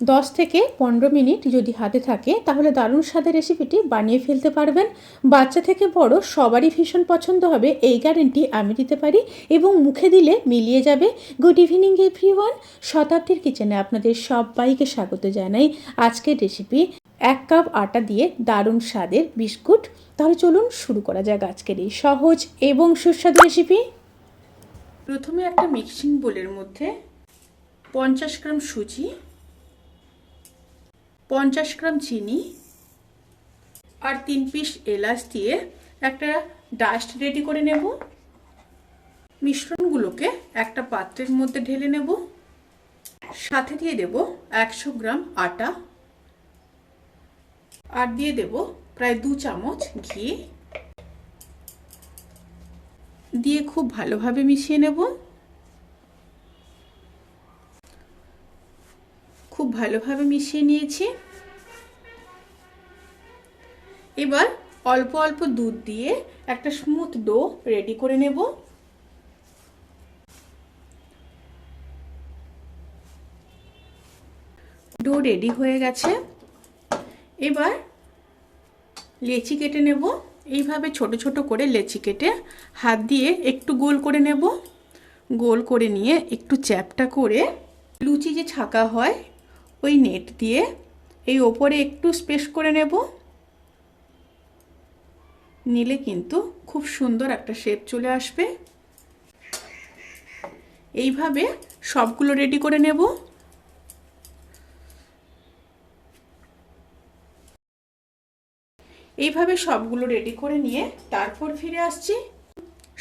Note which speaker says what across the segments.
Speaker 1: দশ থেকে পনেরো মিনিট যদি হাতে থাকে, তাহলে দারুণ স্বাদের রেসিপিটি বানিয়ে ফেলতে পারবেন। বাচ্চা থেকে বড় সবারই ভীষণ পছন্দ হবে, এই গ্যারেন্টি আমি দিতে পারি এবং মুখে দিলে মিলিয়ে যাবে। গুড ইভিনিং এভরি ওয়ান শতাব্দীর কিচেনে আপনাদের সবাইকে স্বাগত জানাই। আজকের রেসিপি এক কাপ আটা দিয়ে দারুণ স্বাদের বিস্কুট। তাহলে চলুন শুরু করা যাক আজকের এই সহজ এবং সুস্বাদু রেসিপি প্রথমে একটা মিক্সিং বোলের মধ্যে পঞ্চাশ গ্রাম সুজি পঞ্চাশ গ্রাম চিনি আর তিন পিস এলাচ দিয়ে একটা ডাস্ট রেডি করে নেব। মিশ্রণগুলোকে একটা পাত্রের মধ্যে ঢেলে নেব। সাথে দিয়ে দেব একশো গ্রাম আটা। আর দিয়ে দেব প্রায় দু চামচ ঘি। দিয়ে খুব ভালোভাবে মিশিয়ে নেব খুব ভালোভাবে মিশিয়ে নিয়েছি। এবার অল্প অল্প দুধ দিয়ে একটা স্মুথ ডো রেডি করে নেব। ডো রেডি হয়ে গেছে। এবার লেচি কেটে নেব। এইভাবে ছোট ছোট করে লেচি কেটে হাত দিয়ে একটু গোল করে নেব। গোল করে নিয়ে একটু চ্যাপটা করে লুচি যে ছাকা হয় ওই নেট দিয়ে এই ওপরে একটু স্পেস করে নেব। নিলে কিন্তু খুব সুন্দর একটা শেপ চলে আসবে। এইভাবে সবগুলো রেডি করে নেব। এইভাবে সবগুলো রেডি করে নিয়ে তারপর ফিরে আসছি।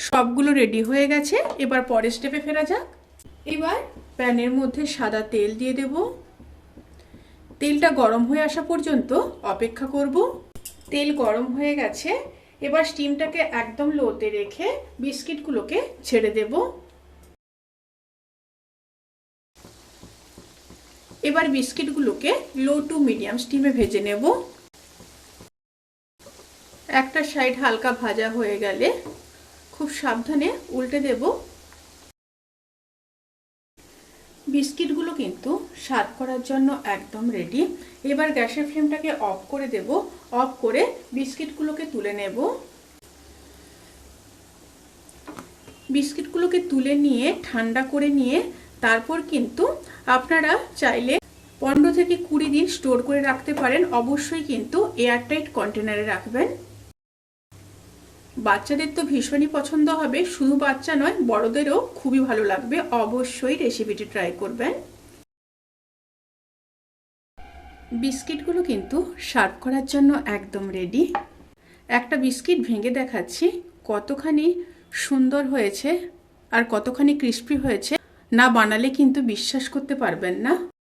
Speaker 1: সবগুলো রেডি হয়ে গেছে, এবার পরের স্টেপে ফেরা যাক। এবার প্যানের মধ্যে সাদা তেল দিয়ে দেব। তেলটা গরম হয়ে আসা পর্যন্ত অপেক্ষা করব। তেল গরম হয়ে গেছে, এবার স্টিমটাকে একদম লোতে রেখে বিস্কিটগুলোকে ছেড়ে দেব। এবার বিস্কিটগুলোকে লো টু মিডিয়াম স্টিমে ভেজে নেব। একটা সাইড হালকা ভাজা হয়ে গেলে খুব সাবধানে উল্টে দেব। বিস্কিটগুলো কিন্তু স্বাদ করার জন্য একদম রেডি এবার গ্যাসের ফ্লেমটাকে অফ করে দেব। অফ করে বিস্কিটগুলোকে তুলে নেব। বিস্কিটগুলোকে তুলে নিয়ে, ঠান্ডা করে নিয়ে তারপর কিন্তু আপনারা চাইলে পনেরো থেকে কুড়ি দিন স্টোর করে রাখতে পারেন। অবশ্যই কিন্তু এয়ারটাইট কন্টেনারে রাখবেন। বাচ্চাদের তো ভীষণই পছন্দ হবে। শুধু বাচ্চা নয়, বড়দেরও খুবই ভালো লাগবে। অবশ্যই রেসিপিটি ট্রাই করবেন। বিস্কিটগুলো কিন্তু সার্ভ করার জন্য একদম রেডি একটা বিস্কিট ভেঙে দেখাচ্ছি। কতখানি সুন্দর হয়েছে আর কতখানি ক্রিস্পি হয়েছে। না বানালে কিন্তু বিশ্বাস করতে পারবেন না।